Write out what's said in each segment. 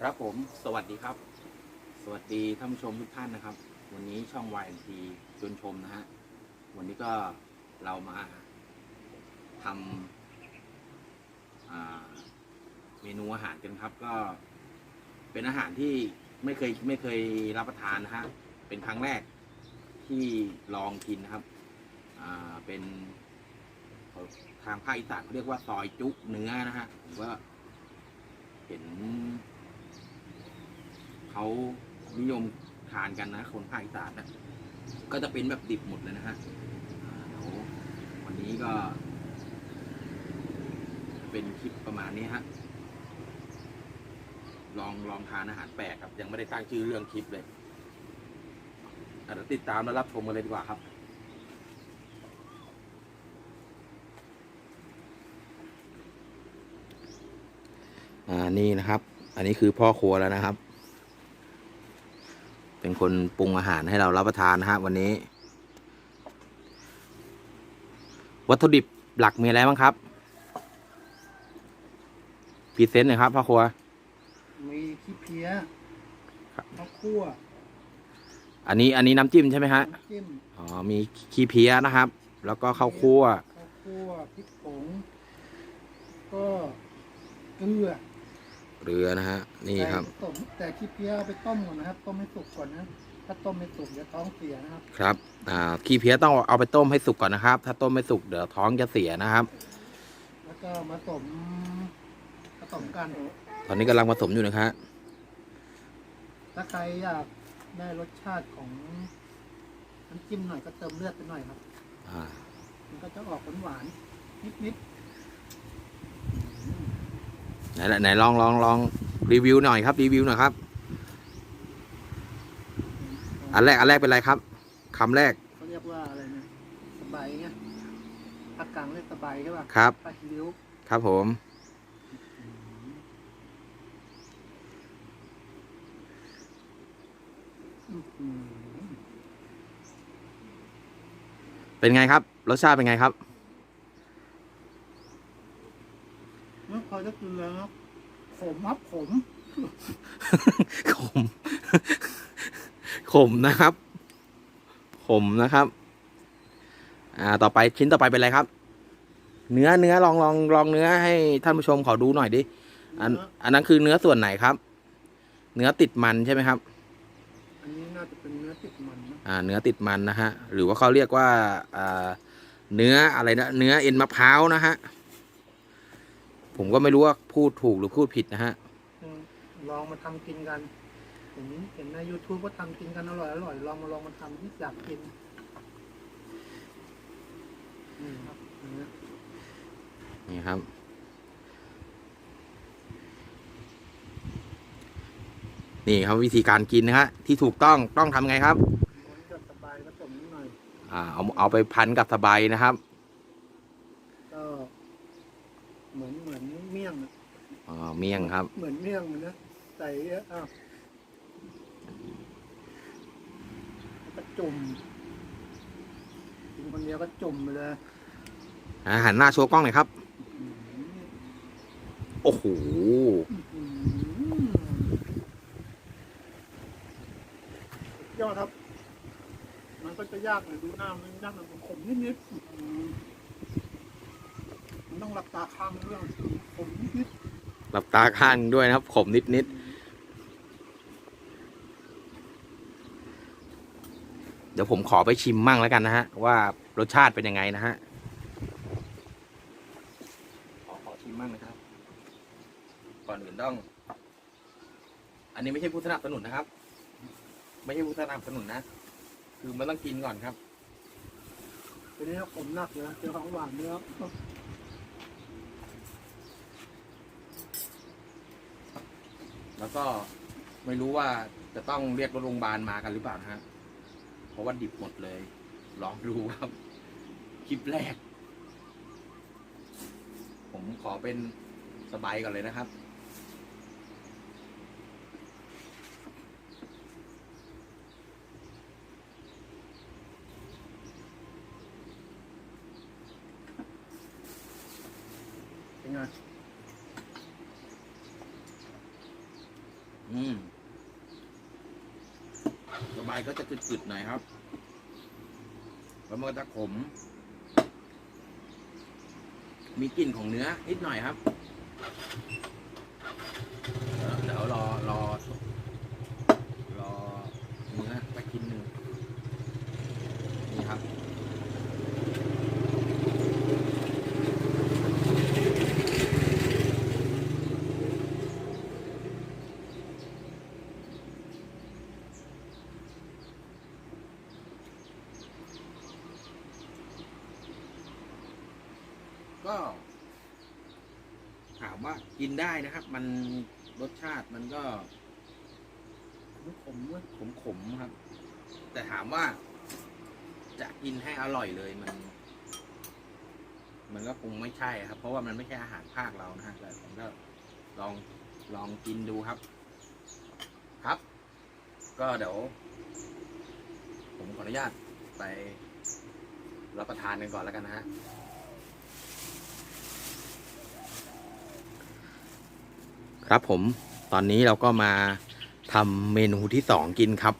ครับผม สวัสดีครับ สวัสดีท่านผู้ชมทุกท่านนะครับ วันนี้ช่อง YNT ชวนชมนะฮะ วันนี้ก็เรามาทำเมนูอาหารกันครับ ก็เป็นอาหารที่ไม่เคยไม่เคยรับประทานนะฮะ เป็นครั้งแรกที่ลองกินนะครับ อ่า เป็นทางภาคอีสานเขาเรียกว่าซอยจุเนื้อนะฮะผมก็เห็น เขานิยมทานกันนะ คนภาคอีสานนะก็จะเป็นแบบดิบหมดเลยนะฮะเดี๋ยววันนี้ก็ เป็นคลิปประมาณนี้ฮะลองลองทานอาหารแปลกครับ ยังไม่ได้ตั้งชื่อเรื่องคลิปเลยเดี๋ยวติดตามและรับชมกันเลยดีกว่าครับอ่านี่นะครับ อันนี้คือพ่อครัวแล้วนะครับ เป็นคนปรุงอาหารให้เรารับประทานนะฮะวันนี้ วัตถุดิบหลักมีอะไรบ้างครับพรีเซนต์หน่อยครับพ่อครัว มีขี้เพี้ยครับข้าวคั่วอันนี้อันนี้น้ำจิ้มใช่ไหมฮะ น้ำจิ้มอ๋อ มีขี้เพี้ยนะครับ แล้วก็ข้าวคั่ว ข้าวคั่วพริกผงก็เกลือ เรือนะฮะ นี่ครับแต่ต้มแต่ขี้เพี้ยเอาไปต้มก่อนนะครับ ต้มให้สุกก่อนนะ ถ้าต้มไม่สุกเดี๋ยวท้องเสียนะครับ ครับ อ่า ขี้เพี้ยต้องเอาไปต้มให้สุกก่อนนะครับ ถ้าต้มไม่สุกเดี๋ยวท้องจะเสียนะครับ แล้วก็มาต้มผสมกัน ตอนนี้กำลังผสมอยู่นะครับ ถ้าใครอยากได้รสชาติของน้ำจิ้มหน่อยก็เติมเลือดไปหน่อยครับ อ่า มันก็จะออกหวานๆนิด ไหนไหนลองลองลองรีวิวหน่อยครับรีวิวหน่อยครับๆอันแรกอันแรกเป็นอะไรครับคำแรกเขาเรียกว่าอะไรนะสบายไงภาคกลางเรียกสบายใช่ป่ะครับปลาฮิริ้วครับผมอื้อหือเป็นไงครับรสชาติเป็นไงครับ ไม่พอจะกินเลยครับขมครับขมขมขมนะครับขมนะครับ อ่า ต่อไปชิ้นต่อไปเป็นอะไรครับ เนื้อเนื้อลองลองลองเนื้อให้ท่านผู้ชมขอดูหน่อยดิ อัน อันนั้นคือเนื้อส่วนไหนครับ เนื้อติดมันใช่ไหมครับ อันนี้น่าจะเป็นเนื้อติดมันนะอ่า เนื้อติดมันนะฮะ หรือว่าเขาเรียกว่า อ่า เนื้ออะไรนะ เนื้อเอ็นมะพร้าวนะฮะ ผมก็ไม่รู้ว่าพูดถูกหรือพูดผิดนะฮะอืมลองมาทำกินกันเห็นเห็นใน YouTube ก็ทำกินกันอร่อยอร่อยลองมาลองมาทำที่อยากกินนี่ครับเนื้อนี่ครับนี่ครับวิธีการกินนะฮะที่ถูกต้องต้องทำไงครับมันจะสบายผสมนิดหน่อยอ่าเอาเอาไปพันกับสบายนะครับก็เหมือนเหมือนเมี่ยงอะอ๋อเมี่ยงครับ เหมือนเมี่ยงเลยนะใส่เยอะอ้าวแล้วก็จุ่มกินคนเดียวก็จุ่มไปเลยอาหันหน้าโชว์กล้องหน่อยครับ อืมโอ้โห อืมยอดครับ มันก็จะยากหน่อยดูหน้ามันยากหน่อยผมขมนิดๆอืมมัน ต้องหลับตาค้างเรื่องขมนิดหลับตาข้างด้วยนะครับขมนิดนิดเดี๋ยวผมขอไปชิมมั่งแล้วกันนะฮะ ว่ารสชาติเป็นยังไงนะฮะ ขอขอชิมมั่งนะครับ ก่อนอื่นต้อง อันนี้ไม่ใช่ผู้สนับสนุนนะครับ ไม่ใช่ผู้สนับสนุนนะ คือมันต้องกินก่อนครับ ๆทีนี้ขมหนักเลยเจอของหวานเนื้อ แล้วก็ไม่รู้ว่าจะต้องเรียกรถโรงพยาบาลมากันหรือเปล่านะฮะ เพราะว่าดิบหมดเลย ลองดูครับ คลิปแรก ผมขอเป็นสบายก่อนเลยนะครับ เป็นไง อืมสบายก็จะกึดๆหน่อยครับ แล้วมันก็จะขม มีกลิ่นของเนื้อนิดหน่อยครับ เดี๋ยวรอรอ รอเนื้อไปกินหนึ่งนี่ครับ ก็ ถามว่า กินได้นะครับ มันรสชาติมันก็ผมเว้ยขมขมๆครับ แต่ถามว่า จะกินให้อร่อยเลยมัน มันก็คงไม่ใช่ครับ เพราะว่ามันไม่ใช่อาหารภาคเรานะฮะแต่ผมก็ลองลองกินดูครับ ครับ ก็เดี๋ยวผมขออนุญาตไปรับประทานกันก่อนแล้วกันนะฮะ ครับผมตอนนี้เราก็มาทำเมนูที่สองกินครับ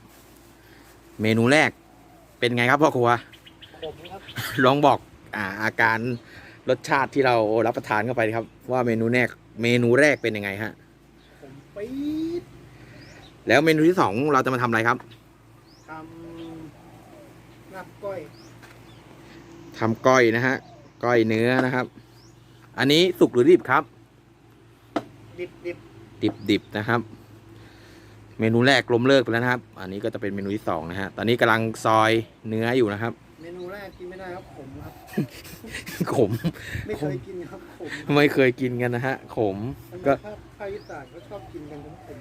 เมนูแรกเป็นไงครับพ่อครัวผมครับลองบอกอ่าอาการรสชาติที่เรารับประทานเข้าไปครับ ว่าเมนูแรกเมนูแรกเป็นยังไงฮะผมปี๊ดแล้วเมนูที่สองเราจะมาทำอะไรครับทำลาบก้อยทำก้อยนะฮะก้อยเนื้อนะครับ อันนี้สุกหรือดิบครับ ดิบดิบดิบดิบนะครับ เมนูแรกล้มเลิกไปแล้วนะครับ อันนี้ก็จะเป็นเมนูที่สองนะฮะ ตอนนี้กำลังซอยเนื้ออยู่นะครับ เมนูแรกกินไม่ได้ครับขมครับ ขม ไม่เคยกินครับขมไม่เคยกินกันนะฮะ ขมทำไมก็ภาคภาคอีสานเขาชอบกินกันขมขม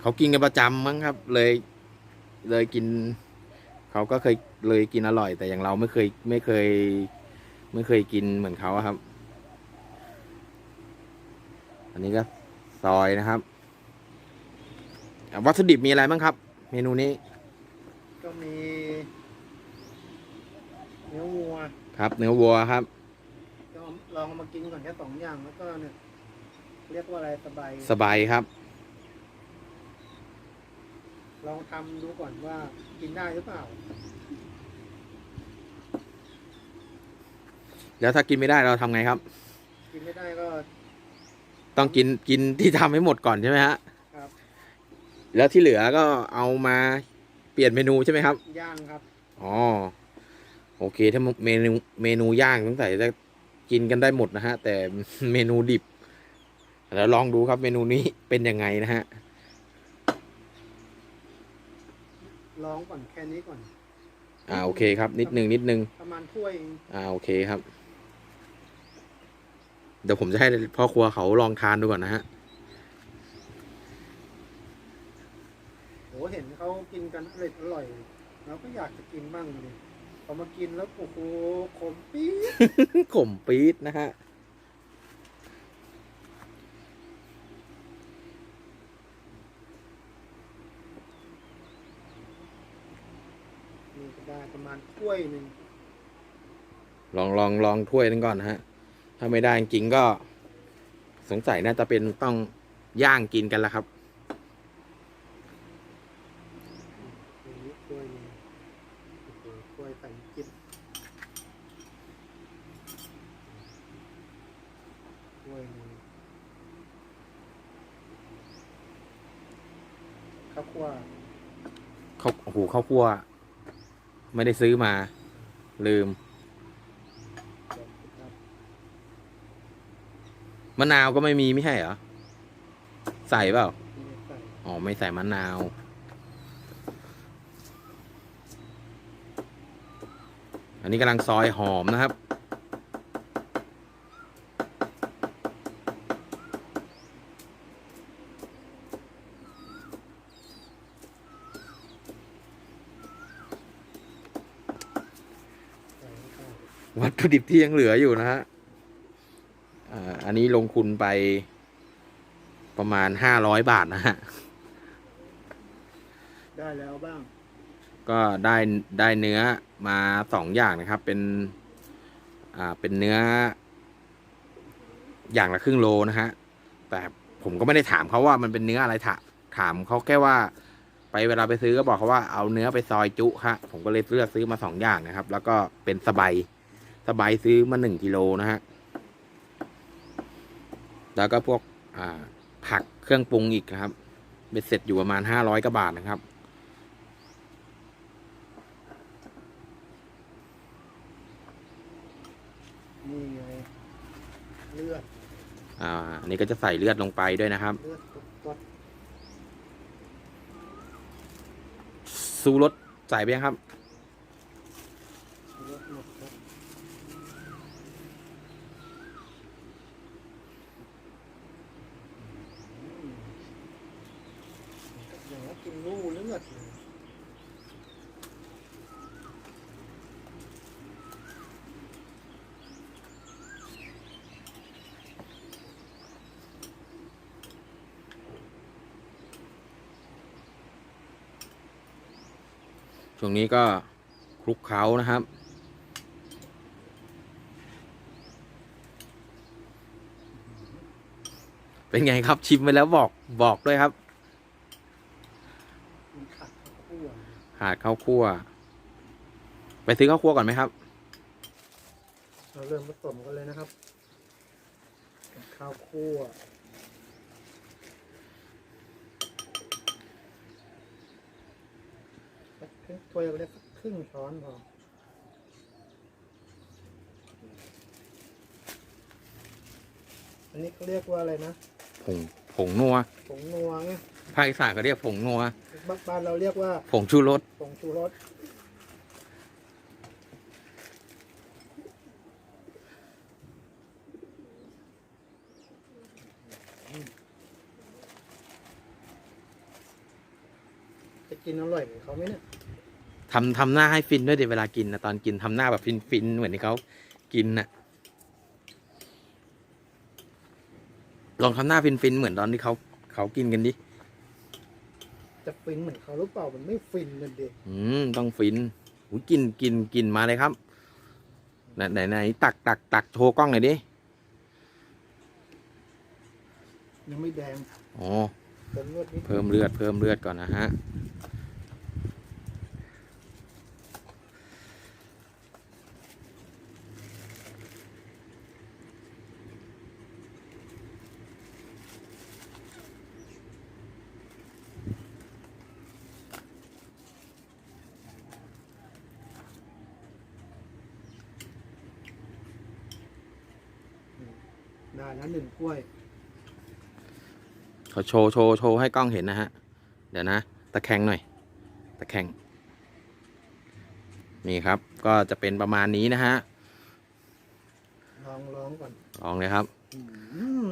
เขากินกันประจำมั้งครับ เลย เลยกิน เขาก็เคยเลยกินอร่อย แต่อย่างเราไม่เคยไม่เคย ไม่เคยกินเหมือนเขาอะครับ อันนี้ก็ซอยนะครับอะวัตถุดิบมีอะไรบ้างครับ เมนูนี้ ก็มีเนื้อวัวครับ เนื้อวัวครับลองลองเอามากินก่อนแค่สองอย่างแล้วก็เนี่ยเรียกว่าอะไรสบายสบายครับ ลองทำดูก่อนว่ากินได้หรือเปล่า แล้วถ้ากินไม่ได้เราทำไงครับ กินไม่ได้ก็ ต้องกินกินที่ทำให้หมดก่อนใช่ไหมฮะครับ แล้วที่เหลือก็เอามาเปลี่ยนเมนูใช่ไหมครับ ย่างครับ อ๋อโอเค ถ้าเมนูเมนูย่างสงสัยจะกินกันได้หมดนะฮะ แต่ เมนูดิบแล้วลองดูครับเมนูนี้เป็นยังไงนะฮะ ลองก่อนแค่นี้ก่อน อ่าโอเคครับ นิดนึงนิดนึงประมาณถ้วยเอง อ่าโอเคครับ เดี๋ยวผมจะให้พ่อครัวเขาลองทานดูก่อนนะฮะโหเห็นเขากินกันอร่อยอร่อยเราก็อยากจะกินบ้างเลยพอมากินแล้วโอ้โหขมปี๊ดขมปี๊ดนะฮะนี่ก็ได้ประมาณถ้วยหนึ่งลองลองลองถ้วยนึงก่อนนะฮะ ถ้าไม่ได้จริงๆก็ สงสัยน่าจะเป็นต้องย่างกินกันแล้วครับอย่างนี้ถ้วยหนึ่งโอ้โหถ้วยใส่จิ้มถ้วยหนึ่งข้าวคั่วเขาโอ้โหข้าวคั่ว ไม่ได้ซื้อมา ลืม เดี๋ยวครับ มะนาวก็ไม่มีไม่ใช่เหรอ ใส่เปล่านี่ใส่อ๋อ ไม่ใส่มะนาว อันนี้กำลังซอยหอมนะครับใส่ข้าววัตถุดิบที่ยังเหลืออยู่นะฮะอ่าอั นนี้ลงทุนไปประมาณห้าร้อยบาทนะฮะ ได้แล้วบ้าง ก็ได้ได้เนื้อมาสองอย่างนะครับ เป็น อ่า เป็นเนื้อ อย่างละครึ่งโลนะฮะ แต่ผมก็ไม่ได้ถามเขาว่ามันเป็นเนื้ออะไรถาถามเขาแค่ว่า ไปเวลาไปซื้อก็บอกเขาว่าเอาเนื้อไปซอยจุฮะ ผมก็เลยเลือกซื้อมาสองอย่างนะครับ แล้วก็เป็นสบายสบายซื้อมาหนึ่งกิโลนะฮะ แล้วก็พวกอ่าผักเครื่องปรุงอีกนะครับเบ็ดเสร็จอยู่ประมาณห้าร้อยกว่าบาทนะครับ นี่ไงเลือด อ่าอันนี้ก็จะใส่เลือดลงไปด้วยนะครับ เลือดสดซูรสใส่ไปยังครับ ๆเลือดหมดครับอืมอย่างว่ากินลู่เลือดเลย ช่วงนี้ก็คลุกเค้านะครับ เป็นไงครับชิมไปแล้วบอกบอกด้วยครับ ขาดข้าวคั่ว ไปซื้อข้าวคั่วก่อนไหมครับ เราเริ่มผสมกันเลยนะครับ ข้าวคั่วสักครึ่ง ถ้วยไปเลยสักครึ่งช้อนพออันนี้เขาเรียกว่าอะไรนะผงผงนัวผงนัวไงภาคอีสานเขาเรียกผงนัวบ้านบ้านเราเรียกว่าผงชูรสผงชูรสจะกินอร่อยเหมือนเขาไหมเนี่ย ทำทำหน้าให้ฟินด้วยดิเวลากินนะตอนกินทำหน้าแบบฟินฟินๆเหมือนที่เขากินน่ะลองทำหน้าฟินฟินๆเหมือนตอนที่เขาเขากินกันดิจะฟินเหมือนเขาหรือเปล่ามันไม่ฟินเลยเด็กอืมต้องฟินอุ้ยกินกินกินมาเลยครับไหนไหนไหนตักตักตักโชว์กล้องหน่อยดิยังไม่แดงอ๋อเติมเลือดนิดเพิ่มเลือดเพิ่มเลือดก่อนนะฮะ ได้แล้วหนึ่งถ้วยเขาโชว์โชว์โชว์ให้กล้องเห็นนะฮะ เดี๋ยวนะ ตะแคงหน่อย ตะแคง นี่ครับ ก็จะเป็นประมาณนี้นะฮะ ลองลองก่อน ลองเลยครับอืม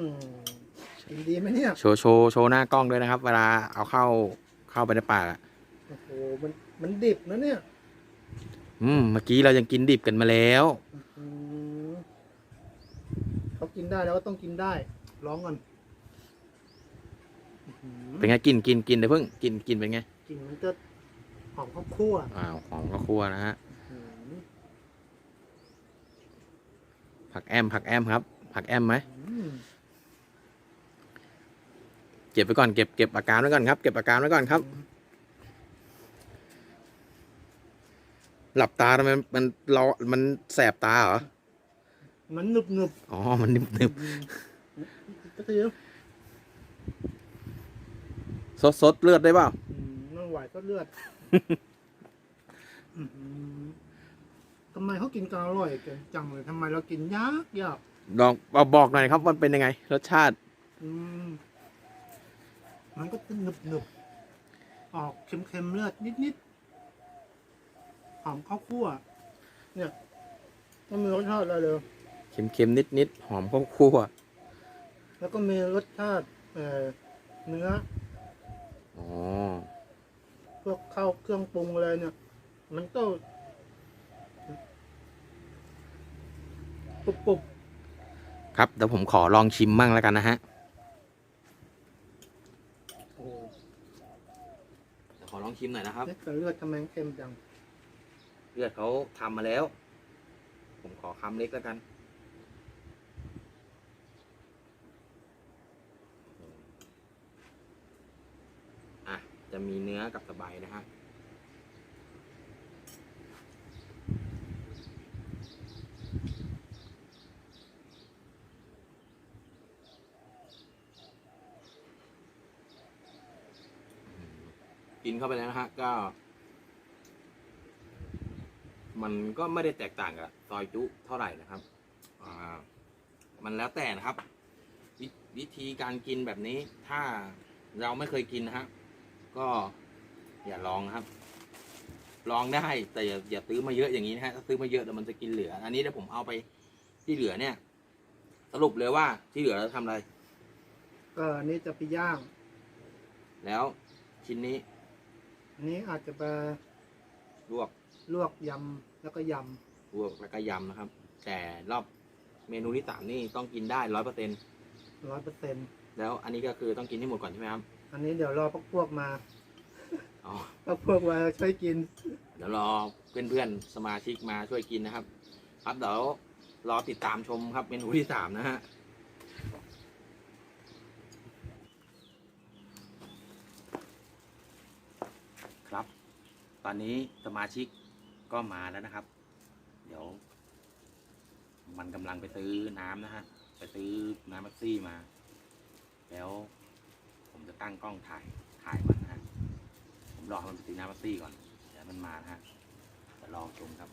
กินดีไหมเนี่ย โชว์โชว์โชว์หน้ากล้องด้วยนะครับ เวลาเอาเข้าเข้าไปในปากอะโอ้โห มันมันดิบนะเนี่ย อืม เมื่อกี้เรายังกินดิบกันมาแล้ว อืม เขากินได้แล้วก็ต้องกินได้ลองก่อนอื้อหือเป็นไงกินกินกินเดี๋ยวเพิ่งกินกินเป็นไงกลินมันจะหอมข้าวคั่วอ้าวหอมก็คั่วนะฮะอื้อหือผักแอมผักแอมครับผักแอมไหมอืมเก็บไปก่อนเก็บเก็บอาการไว้ก่อนครับ เก็บอาการไว้ก่อนครับ หลับตาทำไมมันเรา มันแสบตาเหรอ มันหนึบหนึบอ๋อ มันนึบนึบก็คือซดซดเลือดได้เปล่าอืมน้ำไหวก็เลือดอื้อหือทำไมเขากินกันอร่อยกันจังเลยทำไมเรากินยากยากลองเอาบอกหน่อยครับมันเป็นยังไง รสชาติ อืมมันก็จะหนึบหนึบออกเค็มเค็มๆเลือดนิดนิดหอมข้าวคั่ว เนี่ยมันมีรสชาติอะไรเลย เค็มเค็มนิดนิดๆหอมข้าวคั่วแล้วก็มีรสชาติเอ่อเนื้ออ๋อพวกข้าวเครื่องปรุงอะไรเนี่ย มันก็ปุบปุบครับเดี๋ยวผมขอลองชิมมั่งแล้วกันนะฮะโอ้โหขอลองชิมหน่อยนะครับเอ๊ะแต่เลือดทำไมเค็มจัง เลือดเขาทำมาแล้ว ผมขอคำเล็กแล้วกัน จะมีเนื้อกับสบายนะฮะกินเข้าไปแล้วนะฮะก็ มันก็ไม่ได้แตกต่างกับซอยจุเท่าไหร่นะครับอ่ามันแล้วแต่นะครับววิธีการกินแบบนี้ ถ้าเราไม่เคยกินนะฮะ ก็อย่าลองนะครับ ลองได้แต่อย่าอย่าซื้อมาเยอะอย่างนี้นะฮะถ้าซื้อมาเยอะเดี๋ยวมันจะกินเหลือ อันนี้เดี๋ยวผมเอาไปที่เหลือเนี่ย สรุปเลยว่าที่เหลือเราทำอะไร ก็อันนี้จะไปย่าง แล้วชิ้นนี้อันนี้อาจจะไปลวกลวกยำแล้วก็ยลวกแล้วก็ยำนะครับ แต่รอบเมนูที่สามนี่ต้องกินได้ร้อยเปอร์เซ็นำร้อยเปอร์เซ็นต์แล้วอันนี้ก็คือต้องกินให้หมดก่อนใช่ไหมครับ อันนี้เดี๋ยวรอพวกพวกมาอ๋อพวกพวกมาช่วยกิน เดี๋ยวรอเพื่อนๆสมาชิกมาช่วยกินนะครับ ครับเดี๋ยวรอติดตามชมครับเมนูที่สามนะฮะครับ ตอนนี้สมาชิกก็มาแล้วนะครับ เดี๋ยว มันกำลังไปซื้อน้ำนะฮะ ไปซื้อน้ำแม็กซี่มา แล้ว ผมจะตั้งกล้องถ่ายถ่ายมันนะฮะผมรอให้มันตีน้ำม็กซี่ก่อนเดี๋ยวมันมานะฮะจะลองชมครับ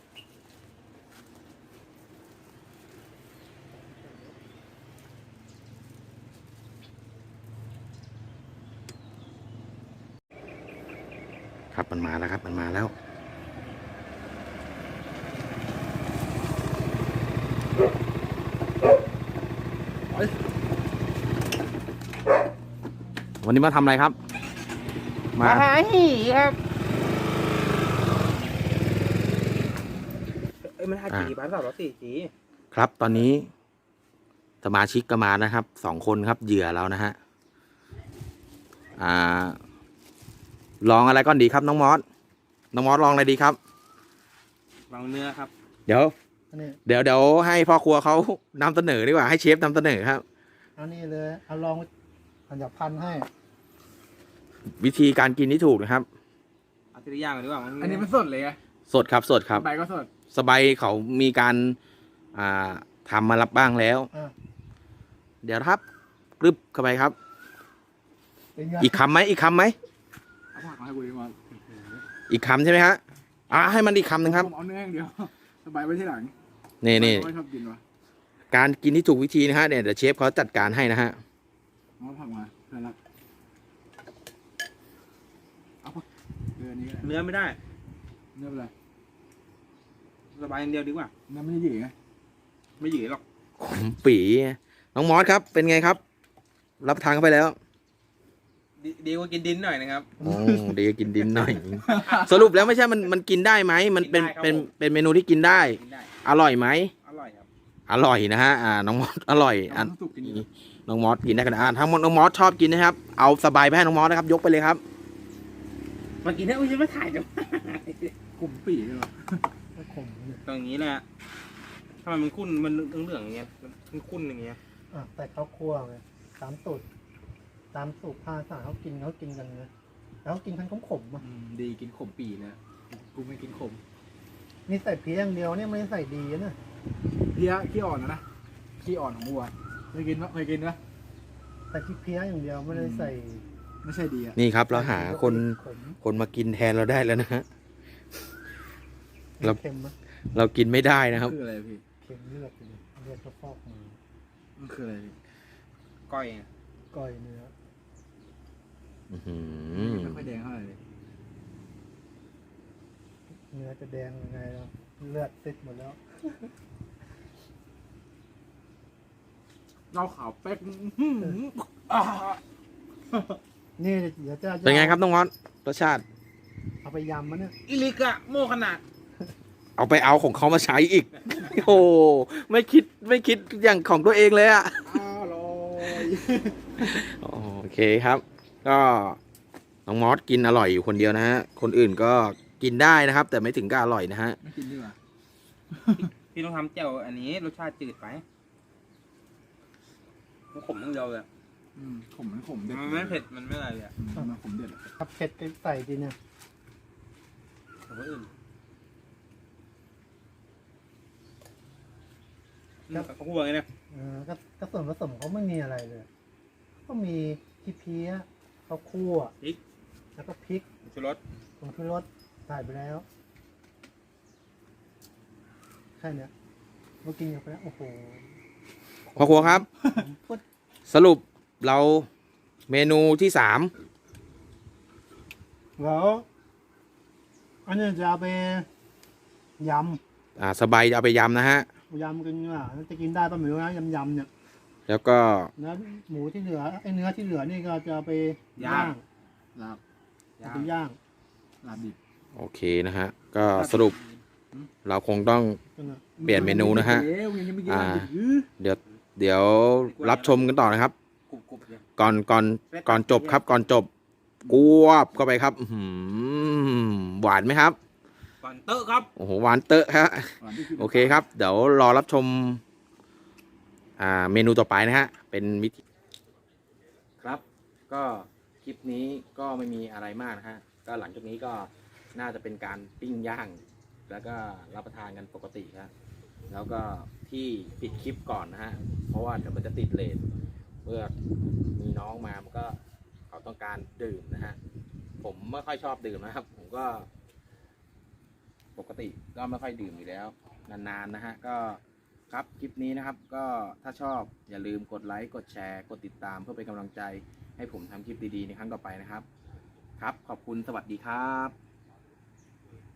ครับมันมาแล้วครับมันมาแล้ว วันนี้มาทำอะไรครับ มาหาหีครับเอ้ยมันห้าจีบ้านสามร้อยสี่จีครับ ตอนนี้ สมาชิกก็มานะครับสองคนครับ เหยื่อเรานะฮะอ่า ลองอะไรก่อนดีครับน้องมอสน้องมอสลองอะไรดีครับ ลองเนื้อครับ เดี๋ยว อันนี้เดี๋ยวเดี๋ยวให้พ่อครัวเขานำเสนอดีกว่าให้เชฟนำเสนอครับอันนี้เลยเอาลองอันดับพันให้ วิธีการกินที่ถูกนะครับ เอาทีละอย่างก่อนดีกว่ามันอันนี้มันสดเลยไงสดครับสดครับ ใบก็สด สบายเขามีการอ่าทำมารับบ้างแล้ว อะเดี๋ยวครับกรึบเข้าไปครับ เป็นไงอีกคำไหมอีกคำไหมเอาผักมาให้กูดีกว่าอีกคำใช่ไหมฮะอ่าให้มันอีกคำหนึ่งครับผมเอาเนื้ออย่างเดียว สบายไว้ที่หลังนี่นี่ไม่ชอบกินวะการกินที่ถูกวิธีนะฮะเนี่ยเดี๋ยวเชฟเขาจัดการให้นะฮะเอาผักมาเพื่อนรักเอาผักเนื้อนี้ก็ได้เนื้อไม่ได้เนื้ออะไรสบายอย่างเดียวดีกว่า เนื้อไม่ได้หยีไงไม่หยืดหรอกขมปี น้องมอสครับ เป็นไงครับ รับประทานเข้าไปแล้วดีดีกว่ากินดินหน่อยนะครับโอ้เดี๋ยวกินดินหน่อย สรุปแล้วไม่ใช่มันมันกินได้ไหม มันเป็นกินได้ครับ เป็นผมเป็นเมนูที่กินได้ กินได้อร่อยไหม อร่อยครับอร่อยนะฮะ อ่า น้องมอสอร่อยอัอันนสุกกินดีน้องมอสกินได้ขนาดอ่าทั้งหมดน้องมอสชอบกินนะครับ เอาสบายไปให้น้องมอสนะครับ ยกไปเลยครับ มากินได้อุ้ยจะไม่ถ่ายจังกลุ่มปีเลยวะไม่ขมเนี่ยตรงนี้แหละทำไมมันคุ้นมันเหลืองๆอย่างเงี้ยมันคุ้นๆอย่างเงี้ยอะแต่ข้าวคั่วไงตามสูตรตามสูตรภาษาเขากินเขากินกันนะแล้วเขากินกันขมๆอะอืมดีกินขมปีนะกูไม่กินขมนี่ใส่เพียอย่างเดียวเนี่ยไม่ได้ใส่ดีนะเพี้ยขี้อ่อนนะนะขี้อ่อนของวัวเคยกินปะเคยกินปะ ใส่ที่เพียอย่างเดียวไม่ได้ใส่ ไม่ใช่ดีอะนี่ครับเราหาคนขมคนมากินแทนเราได้แล้วนะฮะเราเค็มไหมเรากินไม่ได้นะครับ คืออะไรพี่เค็มเลือดเลยเลือดก็ฟอกมามันคืออะไรพี่ก้อยไงก้อยเนื้ออื้อหือไม่ค่อยแดงเท่าไหร่เลยเนื้อจะแดงยังไงแล้วเลือดติดหมดแล้วเราขาวแป๊กอื้อหืออ่า นี่เดี๋ยวจะเป็นไงครับน้องมอสรสชาติ เอาไปยำมันเนี่ยอิลิกะโม่ขนาด เอาไปเอาของเขามาใช้อีก โอ้ไม่คิดไม่คิดอย่างของตัวเองเลยอะอร่อยโอเคครับ ก็น้องมอสกินอร่อยอยู่คนเดียวนะฮะ คนอื่นก็กินได้นะครับ แต่ไม่ถึงกับอร่อยนะฮะไม่กินดีกว่าพี่ต้องทำแจ่วอันนี้รสชาติจืดไปมันขมทั้งเดียวเลย ออืมขมมันขมเด็ดมันไม่เผ็ดมันไม่อะไรเลยอะอืมมันขมเด็ดอะถ้าเผ็ดก็ใส่ดีเนี่ยแต่ว่าอื่นเขาพูดว่าไงเนี่ยเออก็ก็ส่วนผสมเขาไม่มีอะไรเลย ก็มีขี้เพี้ยข้าวคั่วพริกแล้วก็พริกชูรสผงชูรสใส่ไปแล้วแค่เนี้ยเมื่อกินกันไปแล้วโอ้โหพ่อครัวครับพูดสรุป เราเมนูที่สามแล้วอันนี้จะเอาไปยอ่าสบายเอาไปยำนะฮะำยำกันว่าจะกินได้ป่ะไม่รู้นะยำยำๆเนี่ยแล้วก็เนื้อหมูที่เหลือไอ้เนื้อที่เหลือนี่ก็จะเอาไปย่าง ลาบเอาไปย่างลาบดิบโอเคนะฮะ ก็สรุปเราคงต้อง กันนะเปลี่ยนเมนูนะฮะเอ้ยยังไม่กินอ่าลาบดิบอื้อเดี๋ยวเดี๋ยวรับชมกันต่อนะครับ กรุบกรุบเนี่ยก่อนก่อนก่อนจบครับ ก่อนจบกวบเข้าไปครับอื้อหือหวานไหมครับก่อนเตอะครับโอ้โหหวานเตอะฮะ หวานที่สุดโอเคครับ เดี๋ยวรอรับชม อ่า เมนูต่อไปนะฮะ เป็นวิธีครับ ก็คลิปนี้ก็ไม่มีอะไรมากนะฮะก็หลังจากนี้ก็น่าจะเป็นการปิ้งย่าง แล้วก็รับประทานกันปกติครับแล้วก็ที่ปิดคลิปก่อนนะฮะเพราะว่าเดี๋ยวมันจะติดเลท เมื่อมีน้องมามันก็เขาต้องการดื่มนะฮะผมไม่ค่อยชอบดื่มนะครับ ผมก็ ปกติก็ไม่ค่อยดื่มอยู่แล้ว นานๆนะฮะก็ครับคลิปนี้นะครับ ก็ถ้าชอบอย่าลืมกดไลค์กดแชร์ กดติดตามเพื่อเป็นกำลังใจ ให้ผมทำคลิปดีๆในครั้งต่อไปนะครับ ครับ ขอบคุณสวัสดีครับ